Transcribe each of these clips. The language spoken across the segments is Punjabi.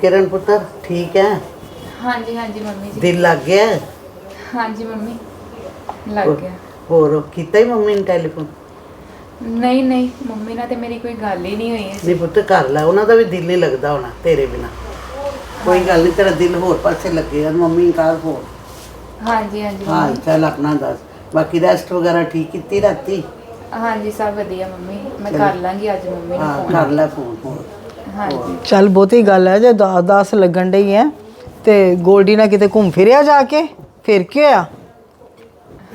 ਕਿਰਨ ਪੁੱਤਰ ਠੀਕ ਹੈ? ਹਾਂਜੀ ਹਾਂਜੀ ਮੰਮੀ ਜੀ। ਦਿਲ ਲੱਗ ਗਿਆ? ਹੈ? ਹਾਂਜੀ ਮੰਮੀ ਲੱਗ ਗਿਆ। ਹੋਰ ਕੀਤਾ ਹੀ ਮੰਮੀ ਨੇ ਟੈਲੀਫੋਨ ਨਹੀਂ ਨਹੀਂ ਮੰਮੀ ਨਾਲ ਤੇ ਮੇਰੀ ਕੋਈ ਗੱਲ ਹੀ ਨਹੀਂ ਹੋਈ ਹੈ। ਨਹੀਂ ਪੁੱਤ ਕਰ ਲੈ ਉਹਨਾਂ ਦਾ ਵੀ ਦਿਲ ਨਹੀਂ ਲੱਗਦਾ ਹੋਣਾ ਤੇਰੇ ਬਿਨਾ। ਕੋਈ ਗੱਲ ਨਹੀਂ ਤੇਰਾ ਦਿਲ ਹੋਰ ਪਾਸੇ ਲੱਗੇਗਾ ਮੰਮੀ ਕਾਰ ਹੋ ਹਾਂਜੀ ਹਾਂਜੀ ਹਾਂ ਮੰਮੀ। ਚੱਲ ਆਪਣਾ ਦੱਸ। ਬਾਕੀ ਰੈਸਟ ਵਗੈਰਾ ਠੀਕ ਕੀਤੀ ਰਾਤੀ? ਹਾਂਜੀ ਸਭ ਵਧੀਆ ਮੰਮੀ। ਮੈਂ ਕਰ ਲਾਂਗੀ ਅੱਜ ਮੰਮੀ ਨੂੰ ਹਾਂ ਫੋਨ ਕਰ ਲੈ ਫੋਨ ਹੋਰ ਹਾਂਜੀ ਚੱਲ ਬਹੁਤੀ ਗੱਲ ਹੈ ਜੇ 10 10 ਲੱਗਣ ਡਈ ਹੈ ਤੇ ਗੋਲਡੀ ਨਾਲ ਕਿਤੇ ਘੁੰਮ ਫਿਰਿਆ ਜਾ ਕੇ? ਫਿਰ ਕੀ ਹੋਇਆ?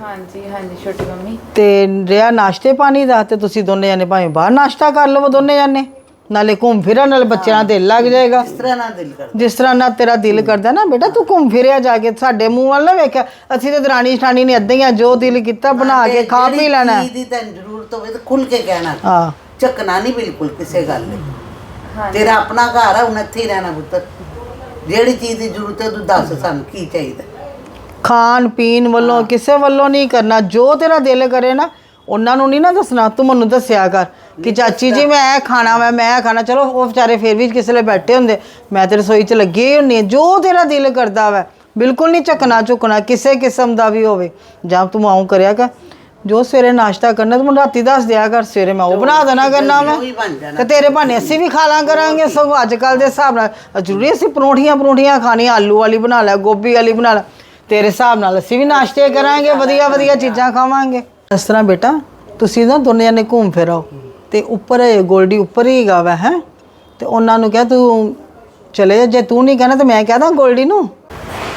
ਹਾਂਜੀ ਹਾਂਜੀ ਛੋਟੀ ਮੰਮੀ। ਤੇ ਰਿਆ ਨਾਸ਼ਤੇ ਪਾਣੀ ਦਾ ਤੇ ਤੁਸੀਂ ਦੋਨੇ ਜਾਨੇ ਭਾਵੇਂ ਬਾਹਰ ਨਾਸ਼ਤਾ ਕਰ ਲਵੋ ਦੋਨੇ ਜਾਨੇ ਨਾਲੇ ਘੁੰਮ ਫਿਰਨ ਨਾਲ ਬੱਚਿਆਂ ਦਾ ਦਿਲ ਲੱਗ ਜਾਏਗਾ। ਇਸ ਤਰ੍ਹਾਂ ਨਾ ਦਿਲ ਕਰ ਜਿਸ ਤਰ੍ਹਾਂ ਨਾ ਤੇਰਾ ਦਿਲ ਕਰਦਾ ਨਾ ਬੇਟਾ ਤੂੰ ਘੁੰਮ ਫਿਰਿਆ ਜਾ ਕੇ ਸਾਡੇ ਮੂੰਹ ਵੱਲ ਨਾ ਵੇਖਿਆ। ਅਸੀਂ ਤੇ ਦਰਾਣੀ ਠਾਣੀ ਨੇ ਏਦਾਂ ਹੀ ਆ ਜੋ ਦਿਲ ਕੀਤਾ ਬਣਾ ਕੇ ਖਾ ਪੀ ਲੈਣਾ। ਦੀ ਤੈਨੂੰ ਜ਼ਰੂਰਤ ਹੋਵੇ ਤਾਂ ਖੁੱਲ ਕੇ ਕਹਿਣਾ। ਹਾਂ। ਝੱਕਣਾ ਨਹੀਂ ਬਿਲਕੁਲ ਕਿਸੇ ਗੱਲ ਲਈ ਤੇਰਾ ਆਪਣਾ ਘਰ ਆ ਹੁਣ ਇੱਥੇ ਹੀ ਰਹਿਣਾ ਪੁੱਤਰ ਜਿਹੜੀ ਚੀਜ਼ ਦੀ ਜ਼ਰੂਰਤ ਹੈ ਤੂੰ ਦੱਸ ਸਾਨੂੰ ਕੀ ਚਾਹੀਦਾ। ਖਾਣ ਪੀਣ ਵੱਲੋਂ ਕਿਸੇ ਵੱਲੋਂ ਨਹੀਂ ਕਰਨਾ। ਜੋ ਤੇਰਾ ਦਿਲ ਕਰੇ ਨਾ ਉਹਨਾਂ ਨੂੰ ਨਹੀਂ ਨਾ ਦੱਸਣਾ। ਤੂੰ ਮੈਨੂੰ ਦੱਸਿਆ ਕਰ ਕਿ ਚਾਚੀ ਜੀ ਮੈਂ ਇਹ ਖਾਣਾ ਵਾ ਮੈਂ ਇਹ ਖਾਣਾ। ਚਲੋ ਉਹ ਵਿਚਾਰੇ ਫੇਰ ਵੀ ਕਿਸੇ ਲਈ ਬੈਠੇ ਹੁੰਦੇ। ਮੈਂ ਤੇ ਰਸੋਈ 'ਚ ਲੱਗੀ ਹੀ ਹੁੰਨੀ ਹਾਂ। ਜੋ ਤੇਰਾ ਦਿਲ ਕਰਦਾ ਵਾ ਬਿਲਕੁਲ ਨਹੀਂ ਝਕਣਾ ਝੁਕਣਾ ਕਿਸੇ ਕਿਸਮ ਦਾ ਵੀ ਹੋਵੇ। ਜਾਂ ਤੂੰ ਆਉਂ ਕਰਿਆ ਕਰ। ਜੋ ਸਵੇਰੇ ਨਾਸ਼ਤਾ ਕਰਨਾ ਤੂੰ ਮੈਨੂੰ ਰਾਤੀ ਦੱਸ ਦਿਆ ਕਰ ਸਵੇਰੇ ਮੈਂ ਉਹ ਬਣਾ ਦੇਣਾ ਕਰਨਾ ਮੈਂ ਉਹੀ ਬਣ ਜਾਣਾ। ਤੇ ਤੇਰੇ ਭਾਨੇ ਅਸੀਂ ਵੀ ਖਾ ਲਾਂ ਕਰਾਂਗੇ ਸਗੋਂ ਅੱਜ ਕੱਲ ਦੇ ਹਿਸਾਬ ਨਾਲ ਜ਼ਰੂਰੀ ਅਸੀਂ ਪਰੌਂਠੀਆਂ ਪਰੌਂਠੀਆਂ ਖਾਣੀਆਂ ਆਲੂ ਵਾਲੀ ਬਣਾ ਲੈ ਗੋਭੀ ਵਾਲੀ ਬਣਾ ਲੈ। ਤੇਰੇ ਹਿਸਾਬ ਨਾਲ ਅਸੀਂ ਵੀ ਨਾਸ਼ਤੇ ਕਰਾਂਗੇ ਵਧੀਆ ਵਧੀਆ ਚੀਜ਼ਾਂ ਖਾਵਾਂਗੇ। ਇਸ ਤਰ੍ਹਾਂ ਬੇਟਾ ਤੁਸੀਂ ਨਾ ਦੋਨੇ ਜਣੇ ਘੁੰਮ ਫਿਰ ਆਓ। ਤੇ ਉੱਪਰ ਇਹ ਗੋਲਡੀ ਉੱਪਰ ਹੀ ਹੈਗਾ ਵਾ ਹੈ। ਤੇ ਉਹਨਾਂ ਨੂੰ ਕਹਿ ਤੂੰ ਚਲੇ ਜਾ। ਜੇ ਤੂੰ ਨਹੀਂ ਕਹਿਣਾ ਤਾਂ ਮੈਂ ਕਹਿ ਦਾਂ ਗੋਲਡੀ ਨੂੰ।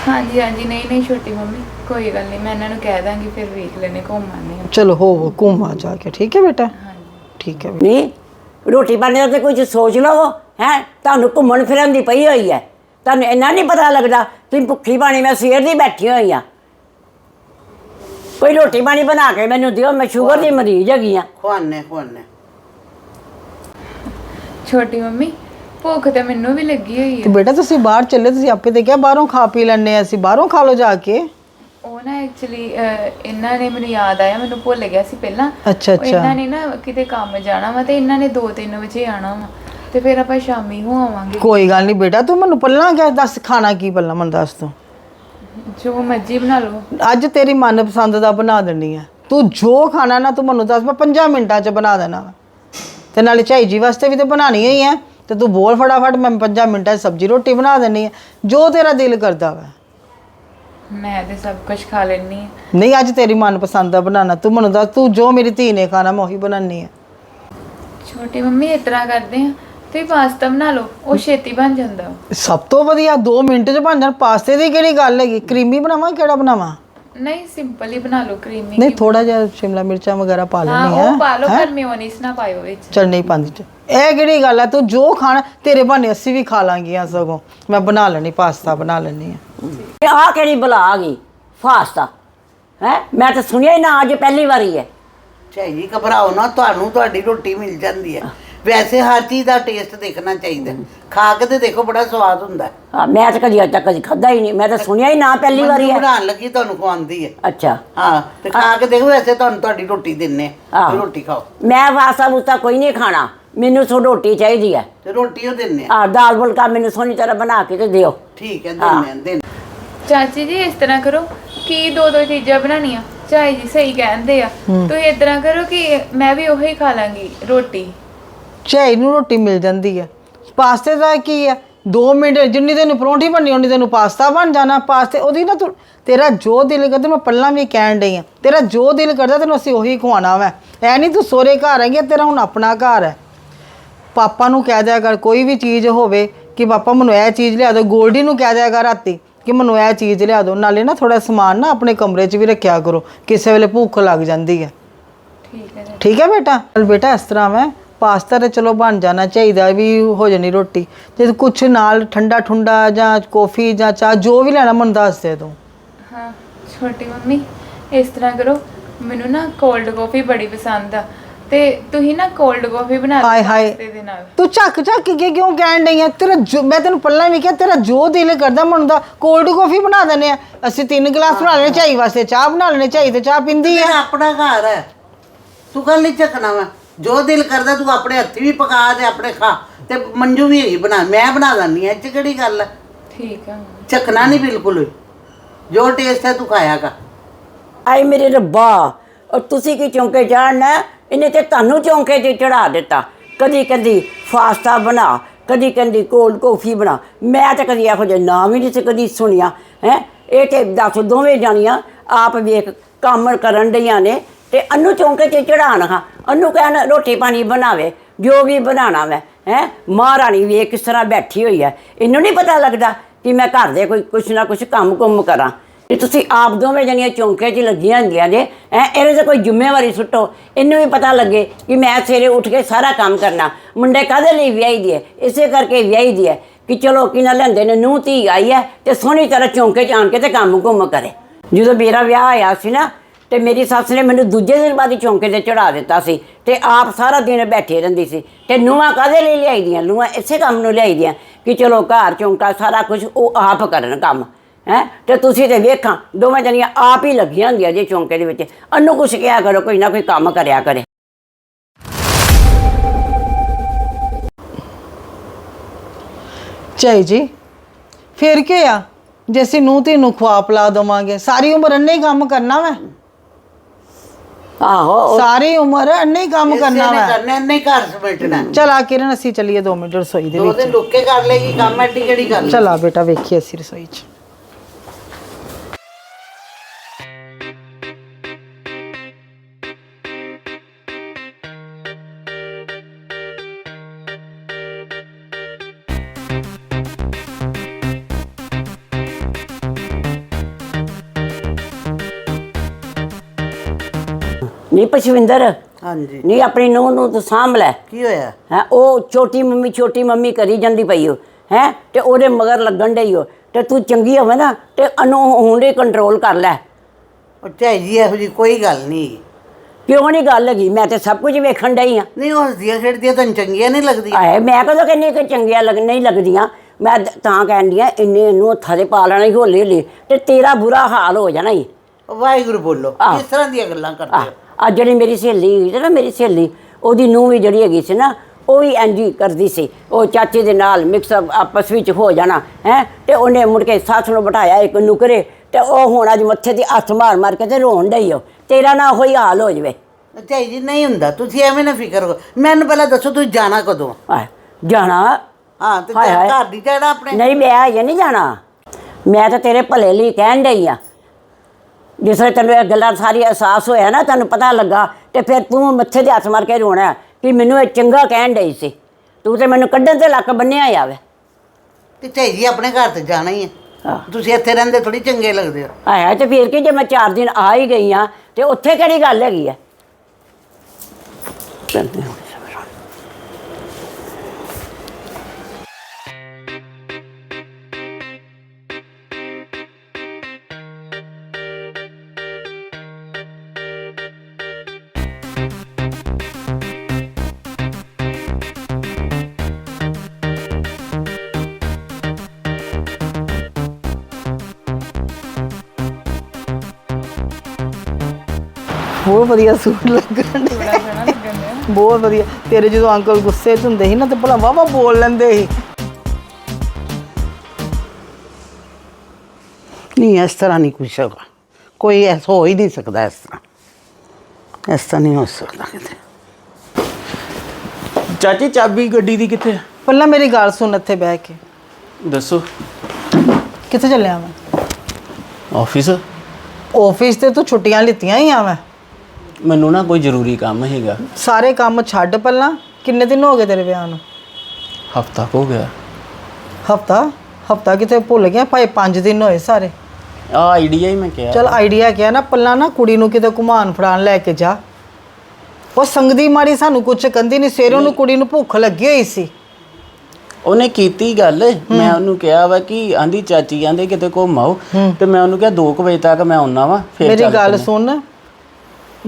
ਹਾਂਜੀ ਹਾਂਜੀ ਨਹੀਂ ਨਹੀਂ ਛੋਟੀ ਮੰਮੀ ਕੋਈ ਗੱਲ ਨਹੀਂ ਮੈਂ ਇਹਨਾਂ ਨੂੰ ਕਹਿ ਦਾਂਗੀ ਫਿਰ ਵੇਖ ਲੈਣੇ ਘੁੰਮ ਆਨੇ ਚਲੋ ਹੋ ਹੋ ਘੁੰਮ ਆ ਜਾ ਕੇ ਠੀਕ ਹੈ ਬੇਟਾ? ਹਾਂਜੀ। ਠੀਕ ਹੈ ਨਹੀਂ ਰੋਟੀ ਪਾਣੀ ਦਾ ਤੇ ਕੁਝ ਸੋਚ ਲਵੋ ਹੈ? ਤੁਹਾਨੂੰ ਘੁੰਮਣ ਫਿਰਨ ਦੀ ਪਈ ਹੋਈ ਹੈ। ਤੁਹਾਨੂੰ ਇੰਨਾ ਨਹੀਂ ਪਤਾ ਲੱਗਦਾ ਤੁਸੀਂ ਭੁੱਖੀ ਪਾਣੀ ਮੈਂ ਸਵੇਰ ਦੀ ਬੈਠੀ ਹੋਈ ਆ ਕੋਈ ਰੋਟੀ ਪਾਣੀ ਬਣਾ ਕੇ ਮੈਨੂੰ ਦਿਓ ਮੈਂ ਸ਼ੂਗਰ ਦੀ ਮਰੀਜ਼ ਹੈਗੀ ਆ ਖਵਾਨੇ ਖਵਾਨੇ ਛੋਟੀ ਮੰਮੀ ਭੁੱਖ ਤੇ ਮੈਨੂੰ ਵੀ ਲੱਗੀ ਹੋਈ ਤੇ ਹੈ ਬੇਟਾ ਤੁਸੀਂ ਬਾਹਰ ਚੱਲੇ ਤੁਸੀਂ ਆਪੇ ਤੇ ਕਿਹਾ ਬਾਹਰੋਂ ਖਾ ਪੀ ਲੈਣੇ ਆ ਅਸੀਂ ਬਾਹਰੋਂ ਖਾ ਲਓ ਜਾ ਕੇ। ਉਹ ਨਾ ਐਕਚੁਅਲੀ ਇਹਨਾਂ ਨੇ ਮੈਨੂੰ ਯਾਦ ਆਇਆ ਮੈਨੂੰ ਭੁੱਲ ਗਿਆ ਸੀ ਪਹਿਲਾਂ। ਅੱਛਾ ਉਹ ਅੱਛਾ। ਇਹਨਾਂ ਨੇ ਨਾ ਕਿਤੇ ਕੰਮ ਜਾਣਾ ਵਾ ਤੇ ਇਹਨਾਂ ਨੇ 2-3 ਵਜੇ ਆਣਾ ਵਾ। ਤੇ ਫਿਰ ਆਪਾਂ ਸ਼ਾਮੀ ਹੋ ਆਵਾਂਗੇ। ਕੋਈ ਗੱਲ ਨਹੀਂ ਬੇਟਾ ਤੂੰ ਮੈਨੂੰ ਪੱਲਾ ਕਹਿ ਦੱਸ ਖਾਣਾ ਕੀ ਪੱਲਾ ਮੈਨੂੰ ਦੱਸ ਤੂੰ। ਜੋ ਮਰਜ਼ੀ ਬਣਾ ਲਓ। ਅੱਜ ਤੇਰੀ ਮਨਪਸੰਦ ਦਾ ਬਣਾ ਦੇਣੀ ਆ। ਤੂੰ ਜੋ ਖਾਣਾ ਨਾ ਤੂੰ ਮੈਨੂੰ ਦੱਸ ਮੈਂ 5 ਮਿੰਟਾਂ 'ਚ ਬਣਾ ਦੇਣਾ। ਵਾ। ਤੇ ਨਾਲੇ ਝਾਈ ਜੀ ਵਾਸਤੇ ਵੀ ਤੇ ਬਣਾਣੀ ਹੀ ਆ। ਤੇ ਤੂੰ ਬੋਲ ਫਟਾਫਟ ਮੈਂ 5 ਮਿੰਟਾਂ 'ਚ ਸਬਜ਼ੀ ਰੋਟੀ ਬਣਾ ਦੇਣੀ ਆ। ਜੋ ਤੇਰਾ ਦਿਲ ਕਰਦਾ ਵਾ। ਮੈਂ ਤੇ ਸਭ ਕੁਝ ਖਾ ਲੈਣੀ ਨਹੀਂ ਅੱਜ ਤੇਰੀ ਮਨਪਸੰਦ ਦਾ ਬਣਾਣਾ ਤੂੰ ਮੈਨੂੰ ਦੱਸ ਤੂੰ ਜੋ ਮੇਰੀ ਧੀ ਨੇ ਖਾਣਾ ਮੈਂ ਉਹੀ ਬਣਾਉਣੀ ਆ। ਛੋਟੀ ਮੰਮੀ ਇਸ ਤਰ੍ਹਾਂ ਕਰਦੇ ਆ। ਤੁਸੀਂ ਪਾਸਤਾ ਬਣਾ ਲਓ ਉਹ ਛੇਤੀ ਬਣ ਜਾਂਦਾ। ਸਭ ਤੋਂ ਵਧੀਆ 2 ਮਿੰਟ 'ਚ ਬਣ ਜਾਣ। ਪਾਸਤੇ ਦੀ ਕਿਹੜੀ ਗੱਲ ਹੈਗੀ? ਕਰੀਮੀ ਬਣਾਵਾਂ ਕਿਹੜਾ ਬਣਾਵਾਂ? ਨਹੀਂ ਸਿੰਪਲ ਹੀ ਬਣਾ ਲਓ ਕਰੀਮੀ। ਨਹੀਂ ਥੋੜਾ ਜਿਹਾ ਸ਼ਿਮਲਾ ਮਿਰਚਾਂ ਵਗੈਰਾ ਪਾ ਹਾਂ ਲੈਣੀ ਆ। ਉਹ ਪਾ ਲਓ ਪਰ ਮਿਓਨੀਸ ਨਾ ਪਾਇਓ ਵਿੱਚ। ਚਲ ਨਹੀਂ ਪਾਉਂਦੀ ਚ। ਇਹ ਕਿਹੜੀ ਗੱਲ ਹੈ ਤੂੰ ਜੋ ਖਾਣਾ ਤੇਰੇ ਬਹਾਨੇ ਅਸੀਂ ਵੀ ਖਾ ਲਾਂਗੀਆਂ ਸਗੋਂ। ਮੈਂ ਬਣਾ ਲੈਣੀ ਪਾਸਤਾ ਬਣਾ ਲੈਣੀ ਆ। ਤੇ ਆਹ ਕਿਹੜੀ ਬਲਾ ਆ ਗਈ? ਫਾਸਤਾ। ਹੈ? ਮੈਂ ਤਾਂ ਸੁਣਿਆ ਹੀ ਨਾ ਅੱਜ ਪਹਿਲੀ ਵਾਰੀ ਹੈ। ਚਾਹੀਦੀ ਘਬਰਾਓ ਨਾ ਤੁਹਾਨੂੰ ਤੁਹਾਡੀ ਰੋਟੀ ਮਿਲ ਜਾਂਦੀ ਹੈ ਵੈਸੇ ਹਰ ਚੀਜ਼ ਦਾ ਟੇਸਟ ਦੇਖਣਾ ਚਾਹੀਦਾ। ਖਾ ਕੇ ਤੇ ਦੇਖੋ ਬੜਾ ਸਵਾਦ ਹੁੰਦਾ। ਹੈ। ਮੈਂ ਤਾਂ ਕਦੀ ਅੱਜ ਤੱਕ ਕਦੀ ਖਾਦਾ ਹੀ ਨਹੀਂ। ਮੈਂ ਤਾਂ ਸੁਣਿਆ ਹੀ ਨਾ ਪਹਿਲੀ ਵਾਰੀ ਹੈ। ਬਣਾਉਣ ਲੱਗੀ ਤੁਹਾਨੂੰ ਖਵਾਉਂਦੀ ਹੈ ਅੱਛਾ। ਹਾਂ ਤੇ ਖਾ ਕੇ ਦੇਖੋ ਵੈਸੇ ਤੁਹਾਨੂੰ ਤੁਹਾਡੀ ਰੋਟੀ ਦਿੰਨੇ ਆ। ਰੋਟੀ ਖਾਓ। ਮੈਂ ਵਾਸਤਾ ਵੂਸਤਾ ਕੋਈ ਨਹੀਂ ਖਾਣਾ। ਮੈਨੂੰ ਸੋ ਰੋਟੀ ਚਾਹੀਦੀ ਹੈ ਤੇ ਰੋਟੀ ਉਹ ਦਿੰਨੇ ਆ। ਆ ਦਾਲ ਫੁਲਕਾ ਮੈਨੂੰ ਸੋਹਣੀ ਤਰ੍ਹਾਂ ਬਣਾ ਕੇ ਤੇ ਦਿਓ। ਠੀਕ ਹੈ ਦਿੰਨੇ ਆ ਦਿੰਨੇ ਚਾਚੀ ਜੀ ਇਸ ਤਰ੍ਹਾਂ ਕਰੋ ਕੀ ਦੋ ਦੋ ਚੀਜ਼ਾਂ ਬਣਾਉਣੀਆਂ। ਚਾਈ ਜੀ ਸਹੀ ਕਹਿੰਦੇ ਆ। ਤੁਸੀਂ ਇਸ ਤਰ੍ਹਾਂ ਕਰੋ ਕਿ ਮੈਂ ਵੀ ਉਹੀ ਖਾ ਲਾਂਗੀ ਰੋਟੀ। ਝਾਈ ਨੂੰ ਰੋਟੀ ਮਿਲ ਜਾਂਦੀ ਹੈ ਪਾਸਤੇ ਦਾ ਕੀ ਹੈ 2 ਮਿੰਟ ਜਿੰਨੀ ਤੈਨੂੰ ਪਰੌਂਠੀ ਬਣਨੀ ਉਨੀ ਤੈਨੂੰ ਪਾਸਤਾ ਬਣ ਜਾਣਾ। ਪਾਸਤੇ ਉਹਦੀ ਨਾ ਤੂੰ ਤੇਰਾ ਜੋ ਦਿਲ ਕਰਦਾ ਮੈਂ ਪੱਲਾ ਵੀ ਕਹਿਣ ਡਈ ਆ। ਤੇਰਾ ਜੋ ਦਿਲ ਕਰਦਾ ਤੈਨੂੰ ਅਸੀਂ ਉਹੀ ਖਵਾਉਣਾ ਵਾ। ਐ ਨਹੀਂ ਤੂੰ ਸੋਰੇ ਘਰ ਆਏਂਗੇ ਤੇਰਾ ਹੁਣ ਆਪਣਾ ਘਰ ਹੈ। ਪਾਪਾ ਨੂੰ ਕਹਿ ਦਿਆ ਕਰ ਕੋਈ ਵੀ ਚੀਜ਼ ਹੋਵੇ ਕਿ ਪਾਪਾ ਮੈਨੂੰ ਇਹ ਚੀਜ਼ ਲਿਆ ਦਿਓ ਗੋਲਡੀ ਨੂੰ ਕਹਿ ਦਿਆ ਕਰ ਰਾਤੀ ਕਿ ਮੈਨੂੰ ਇਹ ਚੀਜ਼ ਲਿਆ ਦਿਓ। ਨਾਲੇ ਨਾ ਥੋੜਾ ਸਮਾਨ ਨਾ ਆਪਣੇ ਕਮਰੇ 'ਚ ਵੀ ਰੱਖਿਆ ਕਰੋ ਕਿਸੇ ਵੇਲੇ ਭੁੱਖ ਲੱਗ ਜਾਂਦੀ ਹੈ। ਠੀਕ ਹੈ ਜੀ। ਠੀਕ ਹੈ ਬੇਟਾ? ਚਲ ਬੇਟਾ ਇਸ ਤਰ੍ਹਾਂ ਮੈਂ ਪਾਸਤਾ ਤੇ ਚਲੋ ਬਣ ਜਾਣਾ ਚਾਹੀਦਾ ਵੀ ਹੋ ਜਾਣੀ ਰੋਟੀ। ਜੇ ਕੁਛ ਨਾਲ ਠੰਡਾ ਠੁੰਡਾ ਜਾਂ ਕੌਫੀ ਜਾਂ ਚਾਹ ਜੋ ਵੀ ਲੈਣਾ ਮੈਨੂੰ ਦੱਸ ਦੇ ਤੂੰ। ਹਾਂ ਛੋਟੀ ਮੰਮੀ ਇਸ ਤਰ੍ਹਾਂ ਕਰੋ। ਮੈਨੂੰ ਨਾ ਕੋਲਡ ਕਾਫੀ ਬੜੀ ਪਸੰਦ ਆ। ਤੇ ਤੁਸੀਂ ਨਾ ਕੋਲਡ ਕਾਫੀ ਬਣਾ ਹਾਏ ਹਾਏ। ਪਾਸਤੇ ਦੇ ਨਾਲ। ਤੂੰ ਝੱਕ ਝੱਕ ਕੇ ਕਿਉਂ ਕਹਿਣ ਡਈ ਹੈ ਤੇਰਾ ਜੋ ਮੈਂ ਤੈਨੂੰ ਪੱਲਾ ਵੀ ਕਿਹਾ ਤੇਰਾ ਜੋ ਦਿਲ ਕਰਦਾ ਮਨ ਦਾ ਕੋਲਡ ਕਾਫੀ ਬਣਾ ਦਿੰਦੇ ਆ। ਅਸੀਂ ਤਿੰਨ ਗਲਾਸ ਬਣਾ ਲੈਣੇ ਚਾਈ ਵਾਸਤੇ ਚਾਹ ਬਣਾ ਲੈਣੇ ਚਾਈ ਤੇ ਚਾਹ ਪਿੰਦੀ ਹੈ ਤੇਰਾ ਆਪਣਾ ਘਰ ਹੈ। ਤੂੰ ਕੱਲ ਨਹੀਂ ਚੱਕਣਾ ਵਾ। ਜੋ ਦਿਲ ਕਰਦਾ ਤੂੰ ਆਪਣੇ ਹੱਥੀ ਵੀ ਪਕਾ ਤੇ ਆਪਣੇ ਖਾ। ਤੇ ਮੰਜੂ ਵੀ ਹੈਗੀ ਬਣਾ ਮੈਂ ਬਣਾ ਦਿੰਦੀ ਐ ਚ ਕਿਹੜੀ ਗੱਲ ਹੈ ਠੀਕ ਆ। ਚੱਕਣਾ ਨਹੀਂ ਬਿਲਕੁਲ ਵੀ। ਜੋ ਟੇਸਟ ਹੈ ਤੂੰ ਖਾਇਆ ਕਰ। ਆਏ ਮੇਰੇ ਰੱਬਾ ਔਰ ਤੁਸੀਂ ਕੀ ਚੌਂਕੇ ਚੜਨਾ ਇਹਨੇ ਤੇ ਤੁਹਾਨੂੰ ਚੌਂਕੇ ਤੇ ਚੜਾ ਦਿੱਤਾ। ਕਦੀ ਕਦੀ ਫਾਸਤਾ ਬਣਾ। ਕਦੀ ਕਹਿੰਦੀ ਕੋਲਡ ਕੌਫੀ ਬਣਾ। ਮੈਂ ਤਾਂ ਕਦੀ ਇਹੋ ਜਿਹੇ ਨਾਮ ਹੀ ਨਹੀਂ ਸੀ ਕਦੀ ਸੁਣਿਆ, ਹੈ? ਇਹ ਤੇ ਦੱਸ ਦੋਵੇਂ ਜਾਣੀਆਂ ਆਪ ਵੇਖ ਕੰਮ ਕਰਨ ਡਈਆਂ ਨੇ ਤੇ ਅਨੂ ਚੌਂਕੇ ਤੇ ਚੜਾਣ ਹਾਂ। ਅਨੂ ਕਹਿਣ, ਰੋਟੀ ਪਾਣੀ ਬਣਾਵੇ, ਜੋ ਵੀ ਬਣਾਣਾ ਮੈਂ। ਹੈ? ਮਹਾਰਾਣੀ ਵੇਖ ਕਿਸ ਤਰ੍ਹਾਂ ਬੈਠੀ ਹੋਈ ਹੈ। ਇਹਨੂੰ ਨਹੀਂ ਪਤਾ ਲੱਗਦਾ ਕਿ ਮੈਂ ਘਰ ਦੇ ਕੋਈ ਕੁਛ ਨਾ ਕੁਛ ਕੰਮ ਕੁੰਮ ਕਰਾਂ। ਤੇ ਤੁਸੀਂ ਆਪ ਦੋਵੇਂ ਜਣੀਆਂ ਚੌਂਕੇ 'ਚ ਲੱਗੀਆਂ ਹੁੰਦੀਆਂ ਜੇ ਐ ਇਹਦੇ ਤੇ ਕੋਈ ਜ਼ਿੰਮੇਵਾਰੀ ਸੁੱਟੋ। ਇਹਨੂੰ ਵੀ ਪਤਾ ਲੱਗੇ ਕਿ ਮੈਂ ਸਵੇਰੇ ਉੱਠ ਕੇ ਸਾਰਾ ਕੰਮ ਕਰਨਾ। ਮੁੰਡੇ ਕਾਹਦੇ ਲਈ ਵਿਆਹੀ ਦੀ ਹੈ? ਇਸੇ ਕਰਕੇ ਵਿਆਹੀ ਦੀ ਹੈ ਕਿ ਚਲੋ ਕਿ ਕਿਨਾਂ ਲੈਂਦੇ ਨੇ ਨੂੰ ਧੀ ਆਈ ਹੈ ਤੇ ਸੋਹਣੀ ਤਰ੍ਹਾਂ ਚੌਂਕੇ 'ਚ ਆਣ ਕੇ ਤੇ ਕੰਮ ਕੁੰਮ ਕਰੇ। ਜਦੋਂ ਮੇਰਾ ਵਿਆਹ ਆਇਆ ਸੀ ਨਾ, ਤੇ ਮੇਰੀ ਸੱਸ ਨੇ ਮੈਨੂੰ ਦੂਜੇ ਦਿਨ ਬਾਅਦ ਹੀ ਚੌਂਕੇ ਤੇ ਚੜਾ ਦਿੱਤਾ ਸੀ ਤੇ ਆਪ ਸਾਰਾ ਦਿਨ ਬੈਠੇ ਰਹਿੰਦੀ ਸੀ। ਤੇ ਨੂੰਹਾਂ ਕਾਹਦੇ ਲਈ ਲਿਆਈ ਦੀਆਂ? ਨੂੰਹਾਂ ਇਸੇ ਕੰਮ ਨੂੰ ਲਿਆਈ ਦੀਆਂ ਕਿ ਚਲੋ ਘਰ ਚੌਂਕਾ ਸਾਰਾ ਕੁਝ ਉਹ ਆਪ ਕਰਨ ਕੰਮ। ਹੈ? ਤੇ ਤੁਸੀਂ ਤੇ ਵੇਖਾਂ ਦੋਵੇਂ ਜਣੀਆਂ ਆਪ ਹੀ ਲੱਗੀਆਂ ਹੁੰਦੀਆਂ ਜੇ ਚੌਂਕੇ ਦੇ ਵਿੱਚ। ਅੰਨੂ ਕੁਛ ਕਿਹਾ ਕਰੋ ਕੋਈ ਨਾ ਕੋਈ ਕੰਮ ਕਰਿਆ ਕਰੇ। ਚਾਈ ਜੀ ਫਿਰ ਕੀ ਆ? ਜੇ ਅਸੀਂ ਨੂੰ ਤੇ ਨੂੰ ਖਵਾ ਪਿਲਾ ਦਵਾਂਗੇ ਸਾਰੀ ਉਮਰ ਅੰਨੇ ਹੀ ਕੰਮ ਕਰਨਾ ਮੈਂ ਆਹੋ ਉਹ- ਸਾਰੀ ਉਮਰ ਅੰਨੇ ਹੀ ਕੰਮ ਕਰਨਾ ਨੇ ਮੈਂ ਕਰਨਾ ਨਹੀਂ ਘਰ ਸਮੇਟਣਾ। ਚਲ ਆ ਕਿਰਨ ਅਸੀਂ ਚੱਲੀਏ 2 ਮਿੰਟ ਰਸੋਈ ਦੇ ਦੋ ਵਿੱਚ। ਦਿਨ ਲੁੱਕ ਕੇ ਕਰ ਲੇਗੀ ਕੰਮ ਐਡੀ ਕਿਹੜੀ ਗੱਲ ਚਲ ਬੇਟਾ ਵੇਖੀਏ ਅਸੀਂ ਰਸੋਈ 'ਚ। ਨਹੀਂ ਪਸ਼ਵਿੰਦਰ। ਹਾਂਜੀ। ਨਹੀਂ ਆਪਣੀ ਨੂੰਹ ਨੂੰ ਤੂੰ ਸਾਂਭ ਲੈ। ਕੀ ਹੋਇਆ? ਹੈ ਉਹ ਛੋਟੀ ਮੰਮੀ ਛੋਟੀ ਮੰਮੀ ਕਰੀ ਜਾਂਦੀ ਪਈ ਹੋ ਹੈ ਤੇ ਉਹਦੇ ਮਗਰ ਲੱਗਣ ਡਈ ਹੋ ਤੇ ਤੂੰ ਚੰਗੀ ਹੋਵੇ ਨਾ ਤੇ ਅਨੂ ਹੁੰਦੇ ਕੰਟਰੋਲ ਕਰ ਲੈ। ਉਹ ਜੀ ਇਹੋ ਜੀ ਕੋਈ ਗੱਲ ਨਹੀਂ ਕਿਉਂ ਨਹੀਂ ਗੱਲ ਹੈਗੀ? ਮੈਂ ਤੇ ਸਭ ਕੁਝ ਵੇਖਣ ਡਈ ਆ। ਨਹੀਂ ਉਹ ਹੱਸਦੀਆਂ ਖੇਡਦੀਆਂ ਤੈਨੂੰ ਚੰਗੀਆਂ ਨਹੀਂ ਲੱਗਦੀਆਂ। ਆਏ ਮੈਂ ਕਦੋਂ ਕਹਿੰਨੀ ਕਿ ਚੰਗੀਆਂ ਲੱਗ ਨਹੀਂ ਲੱਗਦੀਆਂ? ਮੈਂ ਤਾਂ ਕਹਿੰਦੀ ਆ ਇੰਨੇ ਇਹਨੂੰ ਹੱਥਾਂ ਦੇ ਪਾ ਲੈਣਾ ਹੀ ਹੌਲੀ ਹੌਲੀ ਤੇ ਤੇਰਾ ਬੁਰਾ ਹਾਲ ਹੋ ਜਾਣਾ ਹੀ ਵਾਹਿਗੁਰੂ ਬੋਲੋ। ਕਿਸ ਤਰ੍ਹਾਂ ਦੀਆਂ ਗੱਲਾਂ ਕਰਦੇ ਹੋ? ਆ ਜਿਹੜੀ ਮੇਰੀ ਸਹੇਲੀ ਸੀ ਨਾ ਮੇਰੀ ਸਹੇਲੀ ਉਹਦੀ ਨੂੰਹ ਵੀ ਜਿਹੜੀ ਹੈਗੀ ਸੀ ਨਾ ਉਹ ਵੀ ਐਂਜੀ ਕਰਦੀ ਸੀ। ਉਹ ਚਾਚੇ ਦੇ ਨਾਲ ਮਿਕਸ ਆਪਸ ਵਿੱਚ ਹੋ ਜਾਣਾ ਹੈ ਤੇ ਉਹਨੇ ਮੁੜ ਕੇ ਸੱਸ ਨੂੰ ਬਿਠਾਇਆ ਇੱਕ ਨੁਕਰੇ ਤੇ ਉਹ ਹੁਣ ਅੱਜ ਮੱਥੇ ਤੇ ਹੱਥ ਮਾਰ ਮਾਰ ਕੇ ਤੇ ਰੋਣ ਡਈ ਉਹ ਤੇਰਾ ਨਾ ਉਹੀ ਹਾਲ ਹੋ ਜਵੇ। ਝਾਈ ਜੀ ਨਹੀਂ ਹੁੰਦਾ। ਤੁਸੀਂ ਐਵੇਂ ਨਾ ਫਿਕਰ ਕਰੋ ਮੈਨੂੰ ਪਹਿਲਾਂ ਦੱਸੋ ਤੁਸੀਂ ਜਾਣਾ ਕਦੋਂ? ਜਾਣਾ? ਹਾਂ ਤੇ ਹਾਏ ਹਾਏ। ਘਰ ਦੀ ਜਾਣਾ ਆਪਣੇ? ਨਹੀਂ ਮੈਂ ਅਜੇ ਨਹੀਂ ਜਾਣਾ। ਮੈਂ ਤਾਂ ਤੇਰੇ ਭਲੇ ਲਈ ਕਹਿਣ ਡਈ ਆ। ਜਿਸ ਵੇਲੇ ਤੈਨੂੰ ਇਹ ਗੱਲਾਂ ਸਾਰੀ ਅਹਿਸਾਸ ਹੋਇਆ ਨਾ ਤੈਨੂੰ ਪਤਾ ਲੱਗਾ ਤੇ ਫਿਰ ਤੂੰ ਮੱਥੇ ਦੇ ਹੱਥ ਮਾਰ ਕੇ ਰੋਣਾ ਕਿ ਮੈਨੂੰ ਇਹ ਚੰਗਾ ਕਹਿਣ ਡਈ ਸੀ। ਤੂੰ ਤੇ ਮੈਨੂੰ ਕੱਢਣ ਤੇ ਲੱਕ ਬੰਨਿਆ ਆਵੇ ਤੇ ਜੀ ਆਪਣੇ ਘਰ ਤੇ ਜਾਣਾ ਹੀ ਹੈ। ਤੁਸੀਂ ਇੱਥੇ ਰਹਿੰਦੇ ਥੋੜੀ ਚੰਗੇ ਲੱਗਦੇ ਹੋ। ਆਇਆ ਤੇ ਫਿਰ ਕੀ ਜੇ ਮੈਂ 4 ਦਿਨ ਆ ਹੀ ਗਈ ਆ ਤੇ ਉੱਥੇ ਕਿਹੜੀ ਗੱਲ ਹੈਗੀ ਆ ਹਾਂ? ਵਧੀਆ ਸੂਟ ਲੱਗਣ ਡਿਆ। ਬੜਾ ਸੋਹਣਾ ਲੱਗਣ ਡਿਆ ਬਹੁਤ ਵਧੀਆ। ਤੇਰੇ ਜਦੋਂ ਅੰਕਲ ਗੁੱਸੇ 'ਚ ਹੁੰਦੇ ਸੀ ਨਾ ਤੇ ਭਲਾ ਵਾਵਾ ਬੋਲ ਲੈਂਦੇ ਸੀ। ਨਹੀਂ ਇਸ ਤਰ੍ਹਾਂ ਨਹੀਂ ਕੁਛ ਹੋਗਾ। ਕੋਈ ਐਸਾ ਹੋ ਹੀ ਨਹੀਂ ਸਕਦਾ ਇਸ ਤਰ੍ਹਾਂ। ਇਸ ਤਰ੍ਹਾਂ ਨਹੀਂ ਹੋ ਸਕਦਾ ਕਿਤੇ। ਚਾਚੀ ਚਾਬੀ ਗੱਡੀ ਦੀ ਕਿੱਥੇ ਹੈ? ਪਹਿਲਾਂ ਮੇਰੀ ਗੱਲ ਸੁਣ ਇੱਥੇ ਬਹਿ ਕੇ। ਦੱਸੋ। ਕਿੱਥੇ ਚੱਲਿਆ ਮੈਂ ਆਫਿਸ? ਆਫਿਸ ਤੇ ਤੂੰ ਛੁੱਟੀਆਂ ਲਿੱਤੀਆਂ ਹੀ ਆ ਮੈਂ ਮੈਨੂੰ ਨਾ ਕੋਈ ਜ਼ਰੂਰੀ ਕੰਮ ਹੈਗਾ। ਸਾਰੇ ਕੰਮ ਛੱਡ ਪਹਿਲਾਂ? ਕਿੰਨੇ ਦਿਨ ਹੋ ਗਏ ਤੇਰੇ ਵਿਆਹ ਨੂੰ? ਹਫਤਾ ਹੋ ਗਿਆ। ਹਫਤਾ? ਹਫਤਾ ਕਿਤੇ ਭੁੱਲ ਗਿਆ? ਭਾਈ 5 ਦਿਨ ਹੋਏ ਸਾਰੇ। ਆ ਆਈਡੀਆ ਹੀ ਮੈਂ ਕਿਹਾ। ਚਲ ਆਈਡੀਆ ਕਿਹਾ ਨਾ ਪੱਲਾ ਨਾ ਕੁੜੀ ਨੂੰ ਕਿਤੇ ਘੁਮਾਣ ਫੜਾਣ ਲੈ ਕੇ ਜਾ। ਉਹ ਸੰਗਦੀ ਮਾੜੀ ਸਾਨੂੰ ਕੁਛ ਕੰਦੀ ਨਹੀਂ ਸਵੇਰੇ ਉਹਨੂੰ ਕੁੜੀ ਨੂੰ ਭੁੱਖ ਲੱਗੀ ਹੋਈ ਸੀ। ਉਹਨੇ ਕੀਤੀ ਗੱਲ। ਮੈਂ ਉਹਨੂੰ ਕਿਹਾ ਵਾ ਕਿ ਆਂਦੀ ਚਾਚੀ ਆਂਦੇ ਕਿਤੇ ਘੁੰਮ ਆਓ। ਤੇ ਮੈਂ ਉਹਨੂੰ ਕਿਹਾ 2 ਵਜੇ ਤੱਕ ਮੈਂ ਆਉਣਾ ਵਾ ਫਿਰ ਮੇਰੀ ਚੱਲ ਗੱਲ ਪੈਂਦੇ।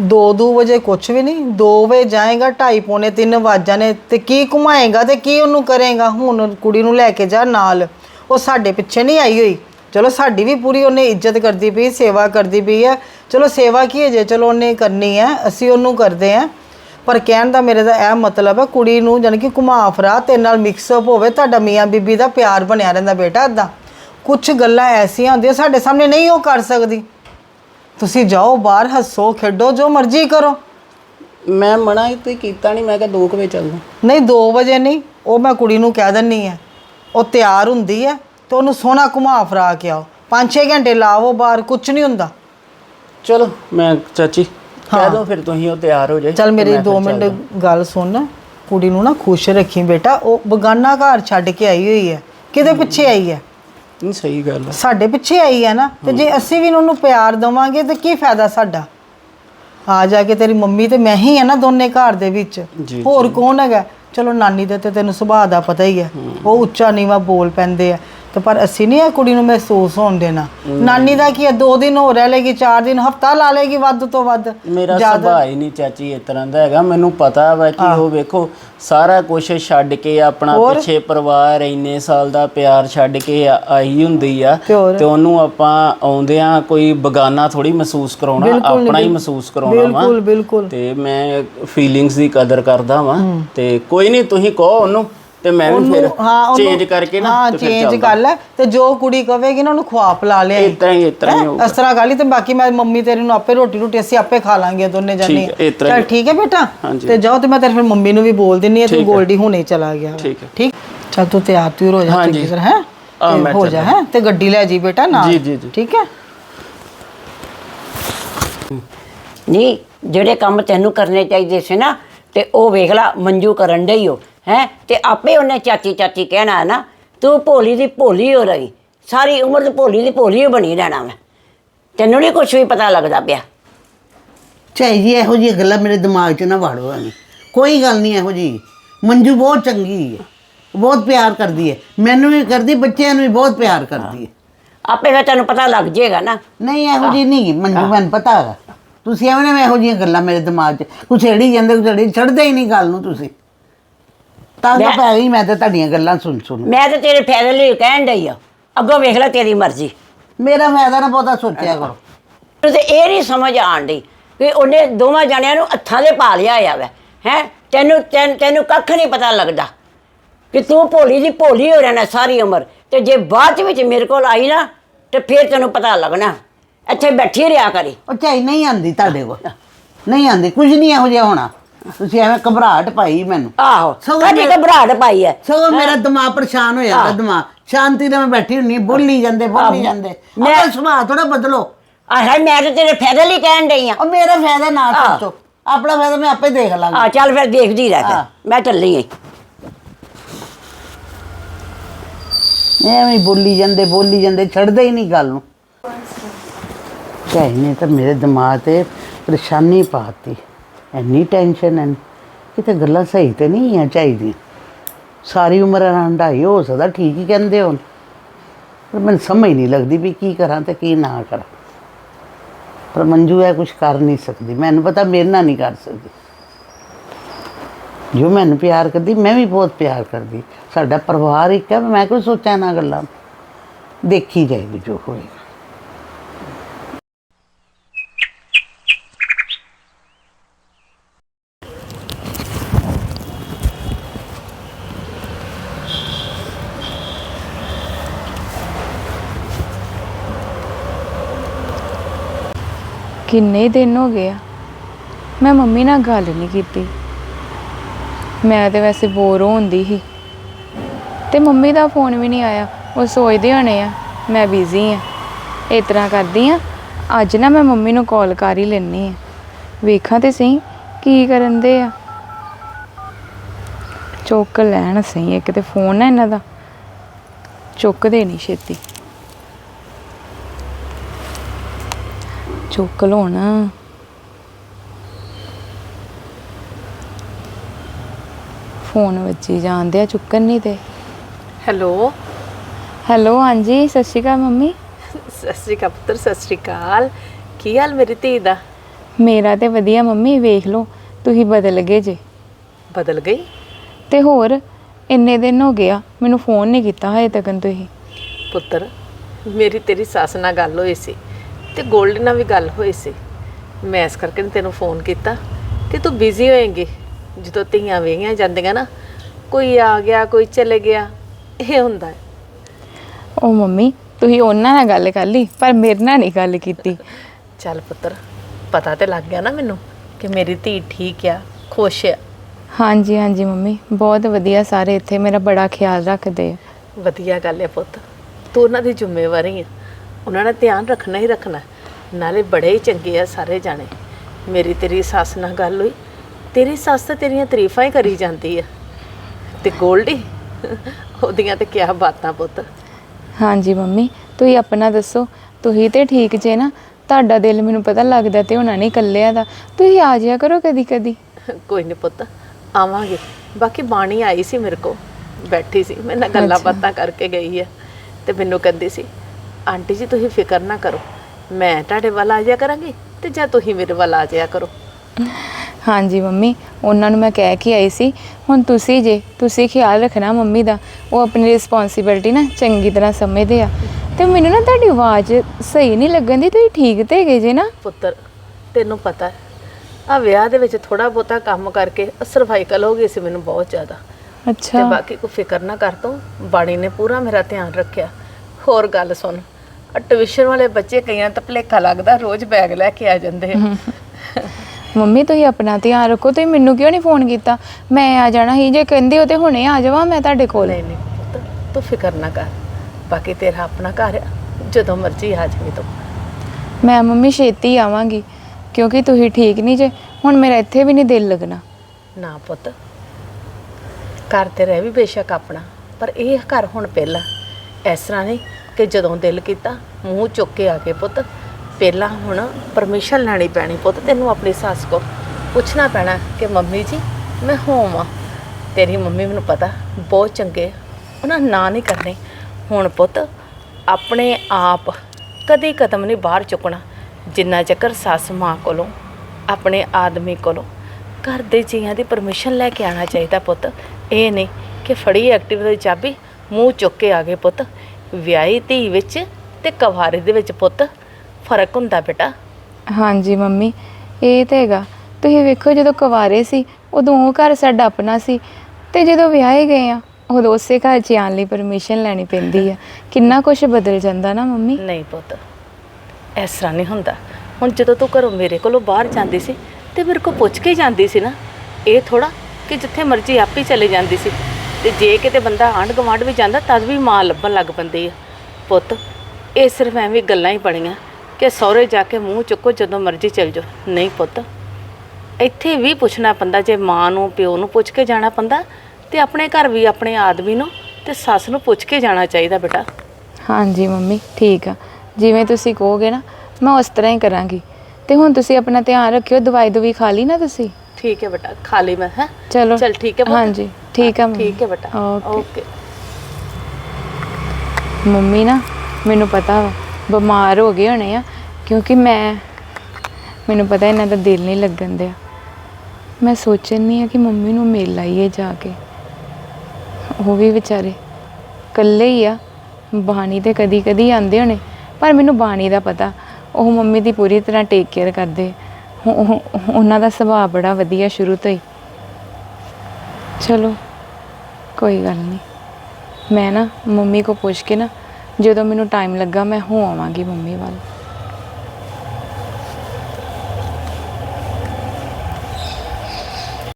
ਦੋ ਦੋ ਵਜੇ ਕੁਛ ਵੀ ਨਹੀਂ 2 ਵਜੇ ਜਾਏਗਾ 2:30 ਪੌਣੇ 3 ਵੱਜ ਨੇ ਤੇ ਕੀ ਘੁਮਾਏਗਾ ਤੇ ਕੀ ਉਹਨੂੰ ਕਰੇਗਾ? ਹੁਣ ਕੁੜੀ ਨੂੰ ਲੈ ਕੇ ਜਾ ਨਾਲ। ਉਹ ਸਾਡੇ ਪਿੱਛੇ ਨਹੀਂ ਆਈ ਹੋਈ। ਚਲੋ ਸਾਡੀ ਵੀ ਪੂਰੀ ਉਹਨੇ ਇੱਜ਼ਤ ਕਰਦੀ ਪਈ, ਸੇਵਾ ਕਰਦੀ ਪਈ ਹੈ। ਚਲੋ ਸੇਵਾ ਕੀ ਹੈ ਜੇ? ਚਲੋ ਉਹਨੇ ਕਰਨੀ ਹੈ, ਅਸੀਂ ਉਹਨੂੰ ਕਰਦੇ ਹਾਂ। ਪਰ ਕਹਿਣ ਦਾ ਮੇਰੇ ਦਾ ਇਹ ਮਤਲਬ ਹੈ, ਕੁੜੀ ਨੂੰ ਜਾਣੀ ਕਿ ਘੁਮਾ ਫਰਾ ਤੇ ਨਾਲ ਮਿਕਸ ਅਪ ਹੋਵੇ, ਤੁਹਾਡਾ ਮੀਆਂ ਬੀਬੀ ਦਾ ਪਿਆਰ ਬਣਿਆ ਰਹਿੰਦਾ ਬੇਟਾ ਇਦਾਂ ਕੁਝ ਗੱਲਾਂ ਐਸੀਆਂ ਹੁੰਦੀਆਂ ਸਾਡੇ ਸਾਹਮਣੇ ਨਹੀਂ ਉਹ ਕਰ ਸਕਦੀ। ਤੁਸੀਂ ਜਾਓ ਬਾਹਰ ਹੱਸੋ ਖੇਡੋ ਜੋ ਮਰਜ਼ੀ ਕਰੋ। ਮੈਂ ਮਨਾ ਹੀ ਤੇ ਕੀਤਾ ਨਹੀਂ ਮੈਂ ਕਿਹਾ 2 ਵਜੇ ਚੱਲਦਾ ਨਹੀਂ 2 ਵਜੇ ਨਹੀਂ ਉਹ ਮੈਂ ਕੁੜੀ ਨੂੰ ਕਹਿ ਦਿੰਨੀ ਆ। ਉਹ ਤਿਆਰ ਹੁੰਦੀ ਹੈ ਤੇ ਉਹਨੂੰ ਸੋਹਣਾ ਘੁਮਾ ਫਰਾ ਕੇ ਆਓ। 5-6 ਘੰਟੇ ਲਾਵੋ ਬਾਹਰ ਕੁਝ ਨਹੀਂ ਹੁੰਦਾ। ਚਲੋ ਮੈਂ ਚਾਚੀ ਕਹਿ ਦੋ ਫਿਰ ਤੁਸੀਂ ਉਹ ਤਿਆਰ ਹੋ ਜਾਏ ਚੱਲ ਮੇਰੀ 2 ਮਿੰਟ ਗੱਲ ਸੁਣ। ਕੁੜੀ ਨੂੰ ਨਾ ਖੁਸ਼ ਰੱਖੀ ਬੇਟਾ ਉਹ ਬਗਾਨਾ ਘਰ ਛੱਡ ਕੇ ਆਈ ਹੋਈ ਹੈ ਕਿਹਦੇ ਪਿੱਛੇ ਆਈ ਹੈ ਨਹੀਂ ਸਹੀ ਗੱਲ ਹੈ ਸਾਡੇ ਪਿੱਛੇ ਆਈ ਹੈ ਨਾ ਤੇ ਜੇ ਅਸੀਂ ਵੀ ਉਹਨੂੰ ਪਿਆਰ ਦਵਾਂਗੇ ਤੇ ਕੀ ਫਾਇਦਾ ਸਾਡਾ? ਆ ਜਾ ਕੇ ਤੇਰੀ ਮੰਮੀ ਤੇ ਮੈਂ ਹੀ ਆ ਨਾ ਦੋਨੇ ਘਰ ਦੇ ਵਿੱਚ। ਜੀ, ਹੋਰ ਕੌਣ ਹੈਗਾ? ਚਲੋ ਨਾਨੀ ਦੇ ਤੇ ਤੈਨੂੰ ਸੁਭਾਅ ਦਾ ਪਤਾ ਹੀ ਹੈ। ਉਹ ਉੱਚਾ ਨੀਵਾ ਬੋਲ ਪੈਂਦੇ ਆ। ਤੇ ਪਰ ਅਸੀਂ ਨਹੀਂ ਇਹ ਕੁੜੀ ਨੂੰ ਮਹਿਸੂਸ ਹੋਣ ਦੇਣਾ। ਨਾਨੀ ਦਾ ਕੀ ਹੈ ਦੋ ਦਿਨ ਹੋ ਰਹਿ ਲੇਗੀ ਚਾਰ ਦਿਨ ਹਫਤਾ ਲਾ ਲੇਗੀ ਵੱਧ ਤੋਂ ਵੱਧ। ਮੇਰਾ ਸੁਭਾਅ ਹੀ ਨਹੀਂ ਚਾਚੀ ਇਸ ਤਰ੍ਹਾਂ ਦਾ ਹੈਗਾ ਮੈਨੂੰ ਪਤਾ ਵਾ ਕਿ ਉਹ ਵੇਖੋ ਸਾਰਾ ਕੁਝ ਛੱਡ ਕੇ ਆਪਣਾ ਪਿੱਛੇ ਪਰਿਵਾਰ ਇੰਨੇ ਸਾਲ ਦਾ ਪਿਆਰ ਛੱਡ ਕੇ ਆਈ ਹੁੰਦੀ ਆ ਤੇ ਉਹਨੂੰ ਆਪਾਂ ਆਉਂਦਿਆਂ ਕੋਈ ਬਗਾਨਾ ਥੋੜੀ ਮਹਿਸੂਸ ਕਰਾਉਣਾ ਆਪਣਾ ਹੀ ਮਹਿਸੂਸ ਕਰਾਉਣਾ ਵਾ। ਬਿਲਕੁਲ ਬਿਲਕੁਲ। ਤੇ ਮੈਂ ਫੀਲਿੰਗਸ ਦੀ ਕਦਰ ਕਰਦਾ ਵਾਂ ਤੇ ਕੋਈ ਨਹੀਂ ਤੁਸੀਂ ਕਹੋ ਉਹਨੂੰ। ਤੇ ਮੈਂ ਵੀ ਫਿਰ ਚੇਂਜ ਕਰਕੇ ਨਾ ਹਾਂ ਤੇ ਚੇਂਜ ਕਰ ਲੈ ਤੇ ਜੋ ਕੁੜੀ ਕਵੇਗੀ ਨਾ ਉਹਨੂੰ ਖਵਾ ਪਿਲਾ ਲਿਆ ਇਸ ਤਰ੍ਹਾਂ ਹੀ ਇਸ ਤਰ੍ਹਾਂ ਹੀ ਹੋਊਗਾ ਇਸ ਤਰ੍ਹਾਂ ਗੱਲ ਹੀ ਤੇ ਬਾਕੀ ਮੈਂ ਮੰਮੀ ਤੇਰੀ ਨੂੰ ਆਪੇ ਰੋਟੀ ਰੋਟੀ ਅਸੀਂ ਆਪੇ ਖਾ ਲਾਂਗੇ ਦੋਨੇ ਜਾਨੇ ਠੀਕ ਹੈ, ਇਸ ਤਰ੍ਹਾਂ ਚਲ ਹੀ। ਠੀਕ ਹੈ ਬੇਟਾ। ਤੇ ਜਾਓ ਤੇ ਮੈਂ ਤੇਰੇ ਫਿਰ ਮੰਮੀ ਨੂੰ ਵੀ ਬੋਲ ਦਿੰਨੀ ਆ ਤੂੰ ਠੀਕ। ਗੋਲਡੀ ਹੁਣੇ ਚਲਾ ਗਿਆ। ਠੀਕ ਹੈ। ਠੀਕ ਚਲ ਤੂੰ ਤਿਆਰ ਤਿਉਰ ਹੋ ਜਾ ਤਰ੍ਹਾਂ ਹੈ ਹਾਂ, ਮੈਂ ਹੋ ਜਾ ਚੱਲਾਂ। ਹੈ ਤੇ ਗੱਡੀ ਲੈ ਜੀ ਬੇਟਾ ਨਾਲ ਜੀ, ਜੀ, ਜੀ। ਠੀਕ ਹੈ ਨਹੀਂ ਜਿਹੜੇ ਕੰਮ ਤੈਨੂੰ ਕਰਨੇ ਚਾਹੀਦੇ ਸੀ ਨਾ ਤੇ ਉਹ ਵੇਖ ਲਾ ਮੰਜੂ ਕਰਨ ਡਈ ਹੋ ਹੈ ਤੇ ਆਪੇ ਉਹਨੇ ਚਾਚੀ ਚਾਚੀ ਕਹਿਣਾ ਹੈ ਨਾ ਤੂੰ ਭੋਲੀ ਦੀ ਭੋਲੀ ਹੋ ਰਹੀ ਸਾਰੀ ਉਮਰ ਤੇ ਭੋਲੀ ਦੀ ਭੋਲੀ ਹੀ ਬਣੀ ਰਹਿਣਾ ਮੈਂ ਤੈਨੂੰ ਨਹੀਂ ਕੁਝ ਵੀ ਪਤਾ ਲੱਗਦਾ ਪਿਆ। ਚਾਹੀ ਜੀ ਇਹੋ ਜਿਹੀ ਗੱਲਾਂ ਮੇਰੇ ਦਿਮਾਗ 'ਚ ਨਾ ਵਾੜੋ ਐਵੇਂ। ਕੋਈ ਗੱਲ ਨਹੀਂ ਇਹੋ ਜੀ ਮੰਜੂ ਬਹੁਤ ਚੰਗੀ ਹੈ ਬਹੁਤ ਪਿਆਰ ਕਰਦੀ ਹੈ। ਮੈਨੂੰ ਵੀ ਕਰਦੀ ਬੱਚਿਆਂ ਨੂੰ ਵੀ ਬਹੁਤ ਪਿਆਰ ਕਰਦੀ ਹੈ। ਆਪੇ ਫਿਰ ਤੈਨੂੰ ਪਤਾ ਲੱਗ ਜਾਏਗਾ ਨਾ। ਨਹੀਂ ਇਹੋ ਜੀ ਨਹੀਂ ਮੰਜੂ ਮੈਨੂੰ ਪਤਾ ਹੈਗਾ। ਤੁਸੀਂ ਐਵੇਂ ਨਾ ਇਹੋ ਜਿਹੀਆਂ ਗੱਲਾਂ ਮੇਰੇ ਦਿਮਾਗ 'ਚ ਕੁਛੇੜੀ ਜਾਂਦੇ ਕੁਛੇੜੀ ਛੱਡਦੇ ਹੀ ਨਹੀਂ ਗੱਲ ਨੂੰ ਤੁਸੀਂ। ਤਾਂ ਤਾਂ ਮੈਂ- ਪੈ ਗਈ ਮੈਂ ਤਾਂ ਤੁਹਾਡੀਆਂ ਗੱਲਾਂ ਸੁਣ ਸੁਣ। ਮੈਂ ਤੇ ਤੇਰੇ ਫਾਇਦੇ ਲਈ ਕਹਿਣ ਡਈ ਆ। ਅੱਗੋਂ ਵੇਖ ਲੈ ਤੇਰੀ ਮਰਜ਼ੀ। ਮੇਰਾ ਫਾਇਦਾ ਨਾ ਬਹੁਤਾ ਸੋਚਿਆ ਕਰੋ। ਮੈਨੂੰ ਤੇ ਇਹ ਨਹੀਂ ਸਮਝ ਆਣ ਡਈ ਕਿ ਉਹਨੇ ਦੋਵਾਂ ਜਣਿਆਂ ਨੂੰ ਹੱਥਾਂ ਦੇ ਪਾ ਲਿਆ ਆ ਵੈ ਹੈ? ਤੈਨੂੰ ਤੈਨੂੰ ਤੈਨੂੰ ਕੱਖ ਨਹੀਂ ਪਤਾ ਲੱਗਦਾ ਕਿ ਤੂੰ ਭੋਲੀ ਦੀ ਭੋਲੀ ਹੋ ਰਹਿਣਾ ਸਾਰੀ ਉਮਰ। ਤੇ ਜੇ ਬਾਅਦ ਚ ਵਿੱਚ ਮੇਰੇ ਕੋਲ ਆਈ ਨਾ ਤੇ ਫਿਰ ਤੈਨੂੰ ਪਤਾ ਲੱਗਣਾ। ਇੱਥੇ ਬੈਠੀ ਰਿਆ ਕਰੀ। ਉਹ ਨਹੀਂ ਆਂਦੀ ਤੁਹਾਡੇ ਕੋਲ। ਨਹੀਂ ਆਂਦੀ ਕੁਝ ਨਹੀਂ ਇਹੋ ਜਿਹਾ ਹੋਣਾ। ਤੁਸੀਂ ਐਵੇਂ ਘਬਰਾਹਟ ਪਾਈ ਮੈਨੂੰ। ਆਹੋ ਸਗੋਂ ਮੇਰਾ- ਘਬਰਾਹਟ ਪਾਈ ਹੈ ਸਗੋਂ ਮੇਰਾ ਦਿਮਾਗ ਪਰੇਸ਼ਾਨ ਹੋ ਜਾਂਦਾ ਦਿਮਾਗ। ਸ਼ਾਂਤੀ ਨਾਲ ਮੈਂ ਬੈਠੀ ਹੁੰਨੀ ਬੋਲੀ ਜਾਂਦੇ ਬੋਲੀ। ਜਾਂਦੇ। ਮੈਂ- ਆਪਣਾ ਸੁਭਾਅ ਥੋੜਾ ਬਦਲੋ। ਆਹ ਮੈਂ ਤੇ ਤੇਰੇ ਫਾਇਦੇ ਲਈ ਕਹਿਣ ਡਈ ਆ। ਉਹ ਮੇਰਾ ਫਾਇਦਾ ਨਾ ਆਹ। ਸੋਚੋ। ਆਪਣਾ ਫਾਇਦਾ ਮੈਂ ਆਪੇ ਦੇਖ ਲਾਂਗੀ। ਆ ਚੱਲ ਫਿਰ ਦੇਖਦੀ ਰਹਿ ਹਾਂ। ਫਿਰ ਮੈਂ ਚੱਲੀ ਆਂ। ਐਵੇਂ ਹੀ ਬੋਲੀ ਜਾਂਦੇ ਬੋਲੀ ਜਾਂਦੇ ਛੱਡਦੇ ਹੀ ਨਹੀਂ ਗੱਲ ਨੂੰ। ਚਾਹੀ ਨੇ ਤਾਂ ਮੇਰੇ ਦਿਮਾਗ ਤੇ ਪਰੇਸ਼ਾਨੀ ਪਾਤੀ ਇੰਨੀ ਟੈਨਸ਼ਨ ਹੈ। ਕਿਤੇ ਗੱਲਾਂ ਸਹੀ ਤੇ ਨਹੀਂ ਆ ਚਾਹੀਦੀ ਸਾਰੀ ਉਮਰ ਹੰਡਾਈ ਹੋ ਸਕਦਾ ਠੀਕ ਹੀ ਕਹਿੰਦੇ ਹੋਣ। ਪਰ ਮੈਨੂੰ ਸਮਝ ਨਹੀਂ ਲੱਗਦੀ ਵੀ ਕੀ ਕਰਾਂ ਤੇ ਕੀ ਨਾ ਕਰਾਂ। ਪਰ ਮੰਜੂ ਇਹ ਕੁਝ ਕਰ ਨਹੀਂ ਸਕਦੀ। ਮੈਨੂੰ ਪਤਾ ਮੇਰੇ ਨਾਲ ਨਹੀਂ ਕਰ ਸਕਦੀ। ਜੋ ਮੈਨੂੰ ਪਿਆਰ ਕਰਦੀ, ਮੈਂ ਵੀ ਬਹੁਤ ਪਿਆਰ ਕਰਦੀ। ਸਾਡਾ ਪਰਿਵਾਰ ਇੱਕ ਹੈ, ਮੈਂ ਕੋਈ ਸੋਚਿਆ ਨਾ ਗੱਲਾਂ ਦੇਖੀ ਜਾਏਗੀ ਜੋ ਹੋਏਗਾ। ਕਿੰਨੇ ਦਿਨ ਹੋ ਗਏ ਆ। ਮੈਂ ਮੰਮੀ ਨਾਲ ਗੱਲ ਨਹੀਂ ਕੀਤੀ। ਮੈਂ ਤੇ ਵੈਸੇ ਬੋਰ ਹੁੰਦੀ ਸੀ। ਤੇ ਮੰਮੀ ਦਾ ਫੋਨ ਵੀ ਨਹੀਂ ਆਇਆ। ਉਹ ਸੋਚਦੇ ਹੋਣੇ ਆ, ਮੈਂ ਬਿਜ਼ੀ ਆ। ਇਸ ਤਰ੍ਹਾਂ ਕਰਦੀ ਆ। ਅੱਜ ਨਾ ਮੈਂ ਮੰਮੀ ਨੂੰ ਕਾਲ ਕਰ ਹੀ ਲੈਣੀ ਆ। ਵੇਖਾਂ ਤੇ ਸਹੀ ਕੀ ਕਰਨ ਦੇ ਆ। ਚੁੱਕ ਲੈਣ ਸਹੀ, ਇੱਕ ਤੇ ਫੋਨ ਨਾ ਇਹਨਾਂ ਦਾ। ਚੁੱਕਦੇ ਨਹੀਂ ਛੇਤੀ। ਚੁੱਕ ਲਓ ਨਾ। ਫੋਨ ਵੱਜੀ ਜਾਂਦੇ ਆ ਚੁੱਕਣ ਨਹੀਂ ਤੇ ਹੈਲੋ। ਹੈਲੋ ਹਾਂਜੀ ਸਤਿ ਸ਼੍ਰੀ ਅਕਾਲ ਮੰਮੀ। ਸਤਿ ਸ਼੍ਰੀ ਅਕਾਲ ਪੁੱਤਰ ਸਤਿ ਸ਼੍ਰੀ ਅਕਾਲ। ਕੀ ਹਾਲ ਮੇਰੀ ਧੀ ਦਾ? ਮੇਰਾ ਤੇ ਵਧੀਆ ਮੰਮੀ ਵੇਖ ਲਓ ਤੁਸੀਂ ਬਦਲ ਗਏ ਜੇ। ਬਦਲ ਗਈ? ਤੇ ਹੋਰ ਇੰਨੇ ਦਿਨ ਹੋ ਗਿਆ ਮੈਨੂੰ ਫੋਨ ਨਹੀਂ ਕੀਤਾ ਹਜੇ ਤੱਕ ਤੁਸੀਂ। ਪੁੱਤਰ ਮੇਰੀ ਤੇਰੀ ਸੱਸ ਨਾਲ ਗੱਲ ਹੋਈ ਸੀ। ਤੇ ਗੋਲਡੀ ਨਾਲ ਵੀ ਗੱਲ ਹੋਈ ਸੀ। ਮੈਂ ਇਸ ਕਰਕੇ ਨੀ ਤੈਨੂੰ ਫੋਨ ਕੀਤਾ। ਕਿ ਤੂੰ ਬਿਜ਼ੀ ਹੋਏਂਗੀ। ਜਦੋਂ ਧੀਆਂ ਵੇਹੀਆਂ ਜਾਂਦੀਆਂ ਨਾ ਕੋਈ ਆ ਗਿਆ ਕੋਈ ਚਲੇ ਗਿਆ ਇਹ ਹੁੰਦਾ ਹੈ। ਉਹ ਮੰਮੀ ਤੁਸੀਂ ਉਹਨਾਂ ਨਾਲ ਗੱਲ ਕਰ ਲਈ ਪਰ ਮੇਰੇ ਨਾਲ ਨਹੀਂ ਗੱਲ ਕੀਤੀ। ਚੱਲ ਪੁੱਤਰ ਪਤਾ ਤੇ ਲੱਗ ਗਿਆ ਨਾ ਮੈਨੂੰ ਕਿ ਮੇਰੀ ਧੀ ਠੀਕ ਆ ਖੁਸ਼ ਆ। ਹਾਂਜੀ ਹਾਂਜੀ ਮੰਮੀ ਬਹੁਤ ਵਧੀਆ ਸਾਰੇ ਇੱਥੇ ਮੇਰਾ ਬੜਾ ਖਿਆਲ ਰੱਖਦੇ ਆ। ਵਧੀਆ ਗੱਲ ਹੈ ਪੁੱਤ। ਤੂੰ ਉਹਨਾਂ ਦੀ ਜ਼ਿੰਮੇਵਾਰੀ ਆ। ਉਹਨਾਂ ਨੇ ਧਿਆਨ ਰੱਖਣਾ ਹੀ ਰੱਖਣਾ। ਨਾਲੇ ਬੜੇ ਹੀ ਚੰਗੇ ਆ ਸਾਰੇ ਜਾਣੇ। ਮੇਰੀ ਤੇਰੀ ਸੱਸ ਨਾਲ ਗੱਲ ਹੋਈ। ਤੇਰੀ ਸੱਸ ਤਾਂ ਤੇਰੀਆਂ ਤਾਰੀਫਾਂ ਹੀ ਕਰੀ ਜਾਂਦੀ ਆ। ਤੇ ਗੋਲਡੀ ਉਹਦੀਆਂ ਤੇ ਕਿਆ ਬਾਤਾਂ ਪੁੱਤ। ਹਾਂਜੀ ਮੰਮੀ ਤੁਸੀਂ ਆਪਣਾ ਦੱਸੋ। ਤੁਸੀਂ ਤੇ ਠੀਕ ਜੇ ਨਾ। ਤੁਹਾਡਾ ਦਿਲ ਮੈਨੂੰ ਪਤਾ ਲੱਗਦਾ ਤੇ ਹੋਣਾ ਨਹੀਂ ਕੱਲਿਆ ਦਾ। ਤੁਸੀਂ ਆ ਜਾਇਆ ਕਰੋ ਕਦੀ ਕਦੀ ਕੋਈ ਨਹੀਂ ਪੁੱਤ ਆਵਾਂਗੇ। ਬਾਕੀ ਬਾਣੀ ਆਈ ਸੀ ਮੇਰੇ ਕੋ ਬੈਠੀ ਸੀ। ਮੇਰੇ ਨਾਲ ਗੱਲਾਂ ਬਾਤਾਂ ਕਰਕੇ ਗਈ ਹੈ ਤੇ ਮੈਨੂੰ ਕਹਿੰਦੀ ਸੀ ਆਂਟੀ ਜੀ ਤੁਸੀਂ ਫਿਕਰ ਨਾ ਕਰੋ। ਮੈਂ ਤੁਹਾਡੇ ਵੱਲ ਆ ਜਾਇਆ ਕਰਾਂਗੀ ਤੇ ਜਾਂ ਤੁਸੀਂ ਮੇਰੇ ਵੱਲ ਆ ਜਾਇਆ ਕਰੋ। ਹਾਂਜੀ ਮੰਮੀ ਉਹਨਾਂ ਨੂੰ ਮੈਂ ਕਹਿ ਕੇ ਆਈ ਸੀ। ਹੁਣ ਤੁਸੀਂ ਜੇ ਤੁਸੀਂ ਖਿਆਲ ਰੱਖਣਾ ਮੰਮੀ ਦਾ। ਉਹ ਆਪਣੀ ਰਿਸਪੌਂਸਿਬਿਲਟੀ ਨਾ ਚੰਗੀ ਤਰ੍ਹਾਂ ਸਮਝਦੇ ਆ। ਤੇ ਮੈਨੂੰ ਨਾ ਤੁਹਾਡੀ ਆਵਾਜ਼ ਸਹੀ ਨਹੀਂ ਲੱਗਣ ਦੀ ਤੁਸੀਂ ਠੀਕ ਤੇ ਹੈਗੇ ਜੇ ਨਾ? ਪੁੱਤਰ ਤੈਨੂੰ ਪਤਾ ਆ ਵਿਆਹ ਦੇ ਵਿੱਚ ਥੋੜਾ ਬਹੁਤਾ ਕੰਮ ਕਰਕੇ ਸਰਵਾਈਕਲ ਹੋ ਗਈ ਸੀ ਮੈਨੂੰ ਬਹੁਤ ਜ਼ਿਆਦਾ। ਤੇ ਅੱਛਾ ਬਾਕੀ ਕੋਈ ਫਿਕਰ ਨਾ ਕਰ ਤੂੰ। ਬਾਣੀ ਨੇ ਪੂਰਾ ਮੇਰਾ ਧਿਆਨ ਰੱਖਿਆ। ਹੋਰ ਗੱਲ ਸੁਣ। ਆ ਟਿਊਸ਼ਨ ਵਾਲੇ ਬੱਚੇ ਕਈਆਂ ਤਾਂ ਭਲੇਖਾ ਲੱਗਦਾ ਰੋਜ਼ ਬੈਗ ਲੈ ਕੇ ਆ ਜਾਂਦੇ ਆ। ਮੰਮੀ ਤੁਸੀਂ ਆਪਣਾ ਧਿਆਨ ਰੱਖੋ ਤੁਸੀਂ ਮੈਨੂੰ ਕਿਉਂ ਨਹੀਂ ਫੋਨ ਕੀਤਾ? ਮੈਂ ਆ ਜਾਣਾ ਸੀ ਜੇ ਕਹਿੰਦੇ ਹੋ ਤੇ ਹੁਣੇ ਆ ਜਾਵਾਂ ਮੈਂ ਤੁਹਾਡੇ ਕੋਲ। ਨਹੀਂ ਨਹੀਂ ਪੁੱਤ ਤੂੰ ਫਿਕਰ ਨਾ ਕਰ। ਬਾਕੀ ਤੇਰਾ ਆਪਣਾ ਘਰ ਆ ਜਦੋਂ ਮਰਜ਼ੀ ਆ ਜਾਵੇਂ ਤੂੰ। ਮੈਂ ਮੰਮੀ ਛੇਤੀ ਆਵਾਂਗੀ ਕਿਉਂਕਿ ਤੁਸੀਂ ਠੀਕ ਨਹੀਂ ਜੇ ਹੁਣ ਮੇਰਾ ਇੱਥੇ ਵੀ ਨਹੀਂ ਦਿਲ ਲੱਗਣਾ। ਨਾ ਪੁੱਤ ਘਰ ਤੇ ਰਹਿ ਵੀ ਬੇਸ਼ੱਕ ਆਪਣਾ ਪਰ ਇਹ ਘਰ ਹੁਣ ਪਹਿਲਾਂ। ਇਸ ਤਰ੍ਹਾਂ ਨਹੀਂ ਕਿ ਜਦੋਂ ਦਿਲ ਕੀਤਾ ਮੂੰਹ ਚੁੱਕ ਕੇ ਆ ਕੇ ਪੁੱਤ। ਪਹਿਲਾਂ ਹੁਣ ਪਰਮਿਸ਼ਨ ਲੈਣੀ ਪੈਣੀ ਪੁੱਤ ਤੈਨੂੰ ਆਪਣੀ ਸੱਸ ਕੋ ਪੁੱਛਣਾ ਪੈਣਾ ਕਿ ਮੰਮੀ ਜੀ, ਮੈਂ ਹੋਵਾਂ। ਤੇਰੀ ਮੰਮੀ ਮੈਨੂੰ ਪਤਾ ਬਹੁਤ ਚੰਗੇ ਉਹਨਾਂ ਨਾ ਨਹੀਂ ਕਰਨੇ। ਹੁਣ ਪੁੱਤ ਆਪਣੇ ਆਪ ਕਦੇ ਕਦਮ ਨਹੀਂ ਬਾਹਰ ਚੁੱਕਣਾ। ਜਿੰਨਾ ਚੱਕਰ ਸੱਸ ਮਾਂ ਕੋਲੋਂ, ਆਪਣੇ ਆਦਮੀ ਕੋਲੋਂ, ਘਰ ਦੇ ਜੀਆਂ ਦੀ ਪਰਮਿਸ਼ਨ ਲੈ ਕੇ ਆਣਾ ਚਾਹੀਦਾ ਪੁੱਤ। ਇਹ ਨਹੀਂ ਕਿ ਫੜੀ ਐਕਟਿਵ ਦੀ ਚਾਬੀ ਮੂੰਹ ਚੁੱਕ ਕੇ ਆ ਗਏ ਪੁੱਤ। ਵਿਆਹੀ ਧੀ ਵਿੱਚ ਤੇ ਕਵਾਰੇ ਦੇ ਵਿੱਚ ਪੁੱਤ। ਫ਼ਰਕ ਹੁੰਦਾ ਬੇਟਾ। ਹਾਂਜੀ ਮੰਮੀ ਇਹ ਤਾਂ ਹੈਗਾ। ਤੁਸੀਂ ਵੇਖੋ ਜਦੋਂ ਕੁਵਾਰੇ ਸੀ ਉਦੋਂ ਉਹ ਘਰ ਸਾਡਾ ਆਪਣਾ ਸੀ। ਤੇ ਜਦੋਂ ਵਿਆਹੇ ਗਏ ਆ ਉਦੋਂ ਉਸੇ ਘਰ 'ਚ ਆਉਣ ਲਈ ਪਰਮਿਸ਼ਨ ਲੈਣੀ ਪੈਂਦੀ ਆ। ਕਿੰਨਾ ਕੁਝ ਬਦਲ ਜਾਂਦਾ ਨਾ ਮੰਮੀ। ਨਹੀਂ ਪੁੱਤ ਇਸ ਤਰ੍ਹਾਂ ਨਹੀਂ ਹੁੰਦਾ। ਹੁਣ ਜਦੋਂ ਤੂੰ ਘਰੋਂ ਮੇਰੇ ਕੋਲੋਂ ਬਾਹਰ ਜਾਂਦੀ ਸੀ ਤੇ ਮੇਰੇ ਕੋਲ ਪੁੱਛ ਕੇ ਜਾਂਦੀ ਸੀ ਨਾ ਇਹ ਥੋੜਾ ਕਿ ਜਿੱਥੇ ਮਰਜ਼ੀ ਆਪੇ ਚਲੇ ਜਾਂਦੀ ਸੀ। ਤੇ ਜੇ ਕਿਤੇ ਬੰਦਾ ਆਂਢ ਗੁਆਂਢ ਵੀ ਜਾਂਦਾ ਤਦ ਵੀ ਮਾਂ ਲੱਭਣ ਲੱਗ ਪੈਂਦੀ ਆ। ਪੁੱਤ ਇਹ ਸਿਰਫ ਐਵੇਂ ਗੱਲਾਂ ਹੀ ਬਣੀਆਂ ਕਿ ਸਹੁਰੇ ਜਾ ਕੇ ਮੂੰਹ ਚੁੱਕੋ ਜਦੋਂ ਮਰਜ਼ੀ ਚਲ ਜਾਓ। ਨਹੀਂ ਪੁੱਤ ਇੱਥੇ ਵੀ ਪੁੱਛਣਾ ਪੈਂਦਾ ਜੇ ਮਾਂ ਨੂੰ ਪਿਓ ਨੂੰ ਪੁੱਛ ਕੇ ਜਾਣਾ ਪੈਂਦਾ ਤੇ ਆਪਣੇ ਘਰ ਵੀ ਆਪਣੇ ਆਦਮੀ ਨੂੰ ਤੇ ਸੱਸ ਨੂੰ ਪੁੱਛ ਕੇ ਜਾਣਾ ਚਾਹੀਦਾ ਬੇਟਾ। ਹਾਂਜੀ ਮੰਮੀ ਠੀਕ ਆ। ਜਿਵੇਂ ਤੁਸੀਂ ਕਹੋਗੇ ਨਾ ਮੈਂ ਉਸ ਤਰ੍ਹਾਂ ਹੀ ਕਰਾਂਗੀ। ਤੇ ਹੁਣ ਤੁਸੀਂ ਆਪਣਾ ਧਿਆਨ ਰੱਖਿਓ ਦਵਾਈ ਦਵਾਈ ਖਾ ਲਈ ਨਾ ਤੁਸੀਂ? ਠੀਕ ਹੈ ਬੇਟਾ ਖਾ ਲਈ ਮੈਂ ਹੈ? ਚਲੋ। ਚਲ ਠੀਕ ਹੈ ਪੁੱਤ? ਹਾਂਜੀ। ਠੀਕ ਆ ਮੰਮੀ ਠੀਕ ਹੈ ਬੇਟਾ। ਓਕੇ। ਓਕੇ। ਮੰਮੀ ਨਾ ਮੈਨੂੰ ਪਤਾ ਵਾ ਬਿਮਾਰ ਹੋ ਗਏ ਹੋਣੇ ਆ ਕਿਉਂਕਿ ਮੈਂ ਮੈਨੂੰ ਪਤਾ ਇਹਨਾਂ ਦਾ ਦਿਲ ਨਹੀਂ ਲੱਗਣ ਦਿਆ। ਮੈਂ ਸੋਚਣੀ ਆ ਕਿ ਮੰਮੀ ਨੂੰ ਮਿਲ ਆਈਏ ਜਾ ਕੇ। ਉਹ ਵੀ ਵਿਚਾਰੇ ਇਕੱਲੇ ਹੀ ਆ ਬਾਣੀ ਤੇ ਕਦੀ ਕਦੀ ਆਉਂਦੇ ਹੋਣੇ ਪਰ ਮੈਨੂੰ ਬਾਣੀ ਦਾ ਪਤਾ ਉਹ ਮੰਮੀ ਦੀ ਪੂਰੀ ਤਰ੍ਹਾਂ ਟੇਕ ਕੇਅਰ ਕਰਦੇ। ਉਹ- ਉਹ- ਉਹਨਾਂ ਦਾ ਸੁਭਾਅ ਬੜਾ ਵਧੀਆ ਸ਼ੁਰੂ ਤੋਂ ਹੀ। ਚਲੋ, ਕੋਈ ਗੱਲ ਨਹੀਂ। ਮੈਂ ਨਾ ਮੰਮੀ ਕੋ ਪੁੱਛ ਕੇ ਨਾ, ਜਦੋਂ ਮੈਨੂੰ ਟਾਈਮ ਲੱਗਾ ਮੈਂ ਹੋ ਆਵਾਂਗੀ ਮੰਮੀ ਵੱਲ।